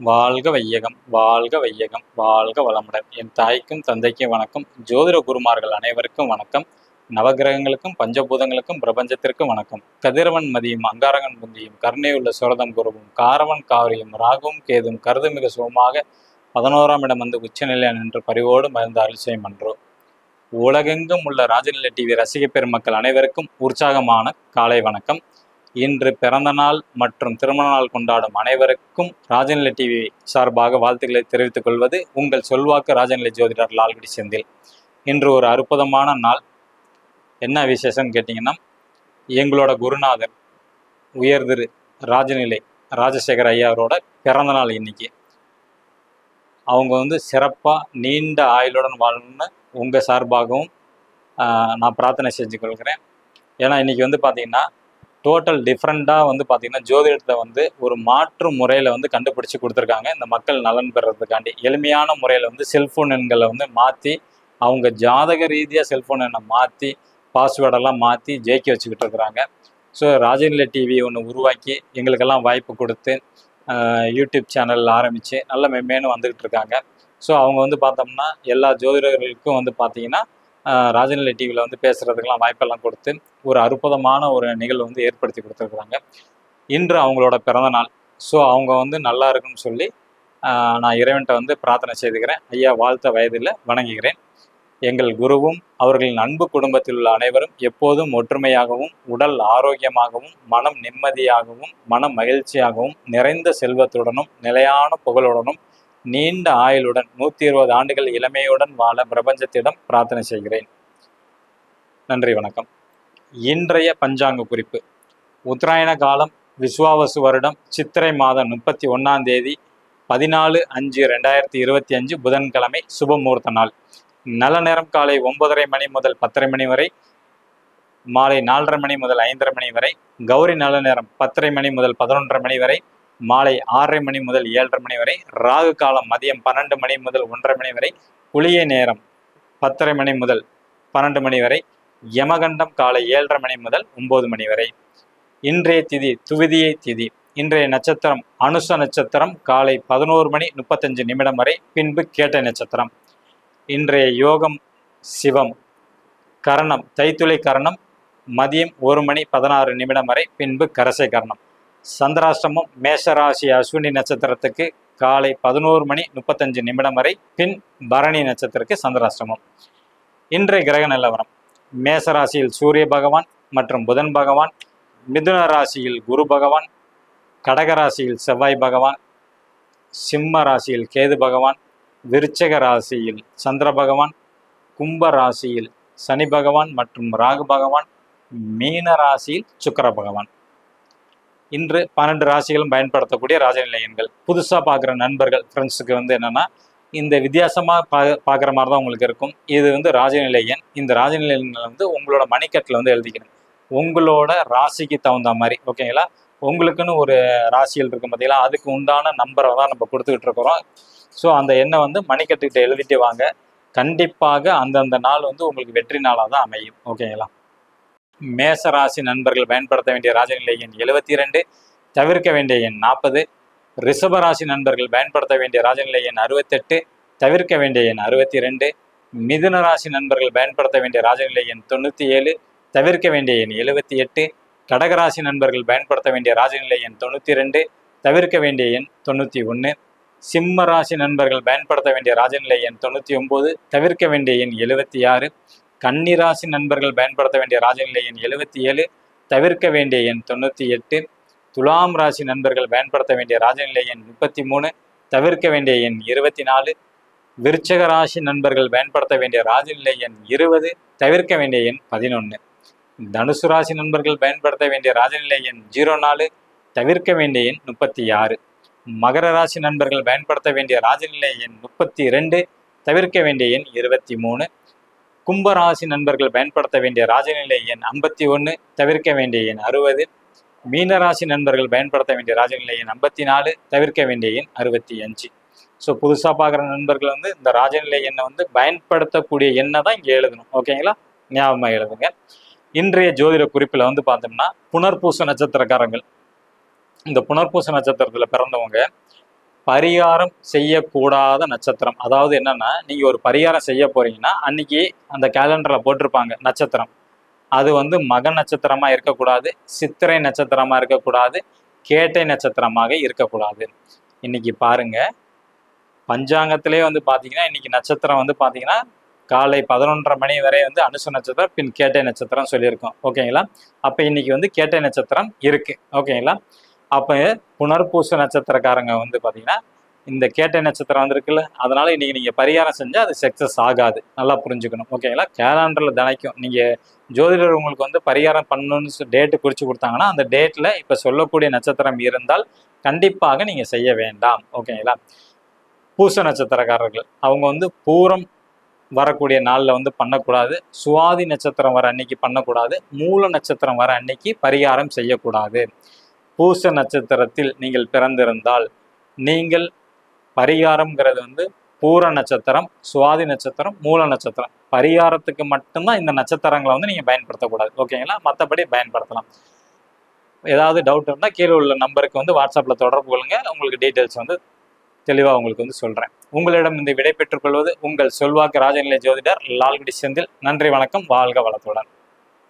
வாழ்க வையகம் வாழ்க வையகம் வாழ்க வளமுடன். என் தாய்க்கும் தந்தைக்கும் வணக்கம். ஜோதிட குருமார்கள் அனைவருக்கும் வணக்கம். நவகிரகங்களுக்கும் பஞ்சபூதங்களுக்கும் பிரபஞ்சத்திற்கும் வணக்கம். கதிரவன் மதியும் அங்காரகன் புந்தியும் கருணையுள்ள சுரதம் குருவும் காரவன் காரியும் ராகுவும் கேதும் கருதுமிக சுகமாக பதினோராம் இடம் வந்து உச்சநிலையன் நின்று பரிவோடு மருந்து அரிசை அன்றோ உலகெங்கும் உள்ள ராஜநிலை டிவி ரசிக பெருமக்கள் அனைவருக்கும் உற்சாகமான காலை வணக்கம். இன்று பிறந்த நாள் மற்றும் திருமண நாள் கொண்டாடும் அனைவருக்கும் ராஜநிலை டிவி சார்பாக வாழ்த்துக்களை தெரிவித்துக் கொள்வது உங்கள் சொல்வாக்கு ராஜநிலை ஜோதிடர் லால்குடி செந்தில். இன்று ஒரு அற்புதமான நாள். என்ன விசேஷம்னு கேட்டிங்கன்னா எங்களோட குருநாதர் உயர்திரு ராஜநிலை ராஜசேகர் ஐயா அவரோட பிறந்த நாள் இன்னைக்கு. அவங்க வந்து சிறப்பாக நீண்ட ஆயுளுடன் வாழணும்னு உங்கள் சார்பாகவும் நான் பிரார்த்தனை செஞ்சு கொள்கிறேன். ஏன்னா இன்றைக்கி வந்து பார்த்திங்கன்னா டோட்டல் டிஃப்ரெண்ட்டாக வந்து பார்த்தீங்கன்னா ஜோதிடத்தை வந்து ஒரு மாற்று முறையில் வந்து கண்டுபிடிச்சி கொடுத்துருக்காங்க. இந்த மக்கள் நலன் பெறதுக்காண்டி எளிமையான முறையில் வந்து செல்ஃபோன் எண்களை வந்து மாற்றி அவங்க ஜாதக ரீதியாக செல்ஃபோன் எண்ணை மாற்றி பாஸ்வேர்டெல்லாம் மாற்றி ஜெயிக்க வச்சுக்கிட்டு இருக்கிறாங்க. ஸோ ராஜநிலை டிவி ஒன்று உருவாக்கி எங்களுக்கெல்லாம் வாய்ப்பு கொடுத்து யூடியூப் சேனல் ஆரம்பித்து நல்ல மென்மேலும் வந்துக்கிட்டு இருக்காங்க. ஸோ அவங்க வந்து பார்த்தோம்னா எல்லா ஜோதிடர்களுக்கும் வந்து பார்த்திங்கன்னா ராஜநிலை டிவியில் வந்து பேசுகிறதுக்கெல்லாம் வாய்ப்பெல்லாம் கொடுத்து ஒரு அற்புதமான ஒரு நிகழ்வு வந்து ஏற்படுத்தி கொடுத்துருக்குறாங்க. இன்று அவங்களோட பிறந்த நாள். ஸோ அவங்க வந்து நல்லா இருக்குன்னு சொல்லி நான் இறைவன்கிட்ட வந்து பிரார்த்தனை செய்துக்கிறேன். ஐயா வாழ்த்த வயதில் வணங்குகிறேன். எங்கள் குருவும் அவர்களின் அன்பு குடும்பத்தில் உள்ள அனைவரும் எப்போதும் ஒற்றுமையாகவும் உடல் ஆரோக்கியமாகவும் மனம் நிம்மதியாகவும் மன மகிழ்ச்சியாகவும் நிறைந்த செல்வத்துடனும் நிலையான புகழுடனும் நீண்ட ஆயுளுடன் நூற்றி இருபது ஆண்டுகள் இளமையுடன் வாழ பிரபஞ்சத்திடம் பிரார்த்தனை செய்கிறேன். நன்றி வணக்கம். இன்றைய பஞ்சாங்க குறிப்பு. உத்தராயண காலம் விஸ்வாவசு வருடம் சித்திரை மாதம் முப்பத்தி ஒன்றாம் தேதி பதினாலு அஞ்சு ரெண்டாயிரத்தி இருபத்தி அஞ்சு புதன்கிழமை சுபமுகூர்த்த நாள். நல்ல நேரம் காலை ஒன்பதரை மணி முதல் பத்தரை மணி வரை மாலை நாலரை மணி முதல் ஐந்தரை மணி வரை கௌரி நல்ல நேரம் பத்தரை மணி முதல் பதினொன்றரை மணி வரை மாலை ஆறரை மணி முதல் ஏழரை மணி வரை ராகு காலம் மதியம் பன்னெண்டு மணி முதல் ஒன்றரை மணி வரை குளிய நேரம் பத்தரை மணி முதல் பன்னெண்டு மணி வரை யமகண்டம் காலை ஏழரை மணி முதல் ஒன்பது மணி வரை. இன்றைய திதி துவிதியை திதி. இன்றைய நட்சத்திரம் அனுச நட்சத்திரம் காலை பதினோரு மணி முப்பத்தஞ்சு நிமிடம் வரை பின்பு கேட்ட நட்சத்திரம். இன்றைய யோகம் சிவம். கரணம் தைத்துளை கரணம் மதியம் ஒரு மணி பதினாறு நிமிடம் வரை பின்பு கரசை கரணம். சந்திராஷ்டமம் மேஷராசி அஸ்வினி நட்சத்திரத்துக்கு காலை பதினோரு மணி முப்பத்தஞ்சு நிமிடம் வரை பின் பரணி நட்சத்திரத்துக்கு சந்திராஷ்டமம். இன்றைய கிரக நிலவரம். மேச ராசியில் சூரிய பகவான் மற்றும் புதன் பகவான் மிதுன ராசியில் குரு பகவான் கடக ராசியில் செவ்வாய் பகவான் சிம்ம ராசியில் கேது பகவான் விருச்சக ராசியில் சந்திர பகவான் கும்ப ராசியில் சனி பகவான் மற்றும் ராகு பகவான் மீன ராசியில் சுக்கர பகவான். இன்று பன்னெண்டு ராசிகளும் பயன்படுத்தக்கூடிய ராஜநிலை எண்கள். புதுசாக பார்க்குற நண்பர்கள் ஃப்ரெண்ட்ஸுக்கு வந்து என்னென்னா இந்த வித்தியாசமாக பா பார்க்குற மாதிரி தான் உங்களுக்கு இருக்கும். இது வந்து ராஜநிலை எண். இந்த ராஜநிலை எண்களை வந்து உங்களோட மணிக்கட்டில் வந்து எழுதிக்கணும். உங்களோட ராசிக்கு தகுந்த மாதிரி ஓகேங்களா உங்களுக்குன்னு ஒரு ராசிகள் இருக்கும் பார்த்தீங்களா அதுக்கு உண்டான நம்பரை தான் நம்ம கொடுத்துக்கிட்டு இருக்கிறோம். ஸோ அந்த எண்ணை வந்து மணிக்கட்டுக்கிட்ட எழுதிட்டு வாங்க. கண்டிப்பாக அந்தந்த நாள் வந்து உங்களுக்கு வெற்றி நாளாக தான் அமையும் ஓகேங்களா மேச ராசி நண்பர்கள் பயன்படுத்த வேண்டிய ராஜநிலை எண் எழுபத்தி ரெண்டு தவிர்க்க வேண்டிய எண் நாற்பது ரிஷபராசி நண்பர்கள் பயன்படுத்த வேண்டிய ராஜநிலை எண் அறுபத்தெட்டு தவிர்க்க வேண்டிய எண் அறுபத்தி ரெண்டு மிதுன ராசி நண்பர்கள் பயன்படுத்த வேண்டிய ராஜநிலை எண் தொண்ணூற்றி ஏழு தவிர்க்க வேண்டிய எண் எழுபத்தி எட்டு கடகராசி நண்பர்கள் பயன்படுத்த வேண்டிய ராஜநிலை எண் தொண்ணூற்றி ரெண்டு தவிர்க்க வேண்டிய எண் தொண்ணூற்றி ஒன்று சிம்ம ராசி நண்பர்கள் பயன்படுத்த வேண்டிய ராஜநிலை எண் தொண்ணூற்றி ஒம்பது தவிர்க்க வேண்டிய எண் எழுபத்தி ஆறு கன்னி ராசி நண்பர்கள் பயன்படுத்த வேண்டிய ராஜநிலை எண் எழுபத்தி ஏழு தவிர்க்க வேண்டிய எண் தொண்ணூற்றி எட்டு துலாம் ராசி நண்பர்கள் பயன்படுத்த வேண்டிய ராஜநிலை எண் முப்பத்தி மூணு தவிர்க்க வேண்டிய எண் இருபத்தி நாலு விருச்சக ராசி நண்பர்கள் பயன்படுத்த வேண்டிய ராஜநிலை எண் இருபது தவிர்க்க வேண்டிய எண் பதினொன்று தனுசு ராசி நண்பர்கள் பயன்படுத்த வேண்டிய ராஜநிலை எண் ஜீரோ நாலு தவிர்க்க வேண்டிய எண் முப்பத்தி ஆறு. மகர ராசி நண்பர்கள் பயன்படுத்த வேண்டிய ராஜநிலை எண் முப்பத்தி ரெண்டு தவிர்க்க வேண்டிய எண் இருபத்தி மூணு. கும்பராசி நண்பர்கள் பயன்படுத்த வேண்டிய ராஜநிலை எண் ஐம்பத்தி ஒன்று தவிர்க்க வேண்டிய எண் அறுபது. மீனராசி நண்பர்கள் பயன்படுத்த வேண்டிய ராஜநிலை எண் ஐம்பத்தி நாலு தவிர்க்க வேண்டிய எண் அறுபத்தி அஞ்சு. ஸோ புதுசாக பார்க்குற நண்பர்கள் வந்து இந்த ராஜநிலை எண்ணை வந்து பயன்படுத்தக்கூடிய எண்ணை தான் இங்கே எழுதணும். ஓகேங்களா ஞாபகமாக எழுதுங்க. இன்றைய ஜோதிட குறிப்பில் வந்து பார்த்தோம்னா புனர்பூச நட்சத்திரக்காரங்கள். இந்த புனர்பூச நட்சத்திரத்தில் பிறந்தவங்க பரிகாரம் செய்யக்கூடாத நட்சத்திரம். அதாவது என்னன்னா நீங்க ஒரு பரிகாரம் செய்ய போறீங்கன்னா அன்னைக்கு அந்த கேலண்டர்ல போட்டிருப்பாங்க நட்சத்திரம். அது வந்து மக நட்சத்திரமா இருக்கக்கூடாது சித்திரை நட்சத்திரமா இருக்கக்கூடாது கேட்டை நட்சத்திரமாக இருக்கக்கூடாது. இன்னைக்கு பாருங்க பஞ்சாங்கத்திலே வந்து பாத்தீங்கன்னா இன்னைக்கு நட்சத்திரம் வந்து பாத்தீங்கன்னா காலை பதினொன்றரை மணி வரை வந்து அனுச நட்சத்திரம் பின் கேட்டை நட்சத்திரம் சொல்லியிருக்கோம். ஓகேங்களா? அப்போ இன்னைக்கு வந்து கேட்டை நட்சத்திரம் இருக்கு. ஓகேங்களா? அப்போ புனர்பூச நட்சத்திரக்காரங்க வந்து பாத்தீங்கன்னா இந்த கேட்டை நட்சத்திரம் வந்திருக்குல்ல அதனால இன்னைக்கு நீங்க பரிகாரம் செஞ்சால் அது சக்சஸ் ஆகாது. நல்லா புரிஞ்சுக்கணும். ஓகேங்களா கேலண்டர்ல தினைக்கும். நீங்க ஜோதிடர் உங்களுக்கு வந்து பரிகாரம் பண்ணணும்னு டேட்டு குறிச்சு கொடுத்தாங்கன்னா அந்த டேட்ல இப்ப சொல்லக்கூடிய நட்சத்திரம் இருந்தால் கண்டிப்பாக நீங்க செய்ய வேண்டாம். ஓகேங்களா பூச நட்சத்திரக்காரர்கள் அவங்க வந்து பூரம் வரக்கூடிய நாளில் வந்து பண்ணக்கூடாது. சுவாதி நட்சத்திரம் வர அன்னைக்கு பண்ணக்கூடாது. மூல நட்சத்திரம் வர அன்னைக்கு பரிகாரம் செய்யக்கூடாது. பூச நட்சத்திரத்தில் நீங்கள் பிறந்திருந்தால் நீங்கள் பரிகாரம்ங்கிறது வந்து பூர நட்சத்திரம் சுவாதி நட்சத்திரம் மூல நட்சத்திரம். பரிகாரத்துக்கு மட்டும்தான் இந்த நட்சத்திரங்களை வந்து நீங்கள் பயன்படுத்தக்கூடாது. ஓகேங்களா? மற்றபடி பயன்படுத்தலாம். ஏதாவது டவுட் இருந்தால் கீழே உள்ள நம்பருக்கு வந்து வாட்ஸ்அப்பில் தொடர்பு கொள்ளுங்க. உங்களுக்கு டீட்டெயில்ஸ் வந்து தெளிவாக உங்களுக்கு வந்து சொல்கிறேன் உங்களிடம் இந்த விடை பெற்றுக்கொள்வது உங்கள் சொல்வாக்கு ராஜநிலை ஜோதிடர் லால்குடி செந்தில். நன்றி வணக்கம். வாழ்க வளத்துடன்.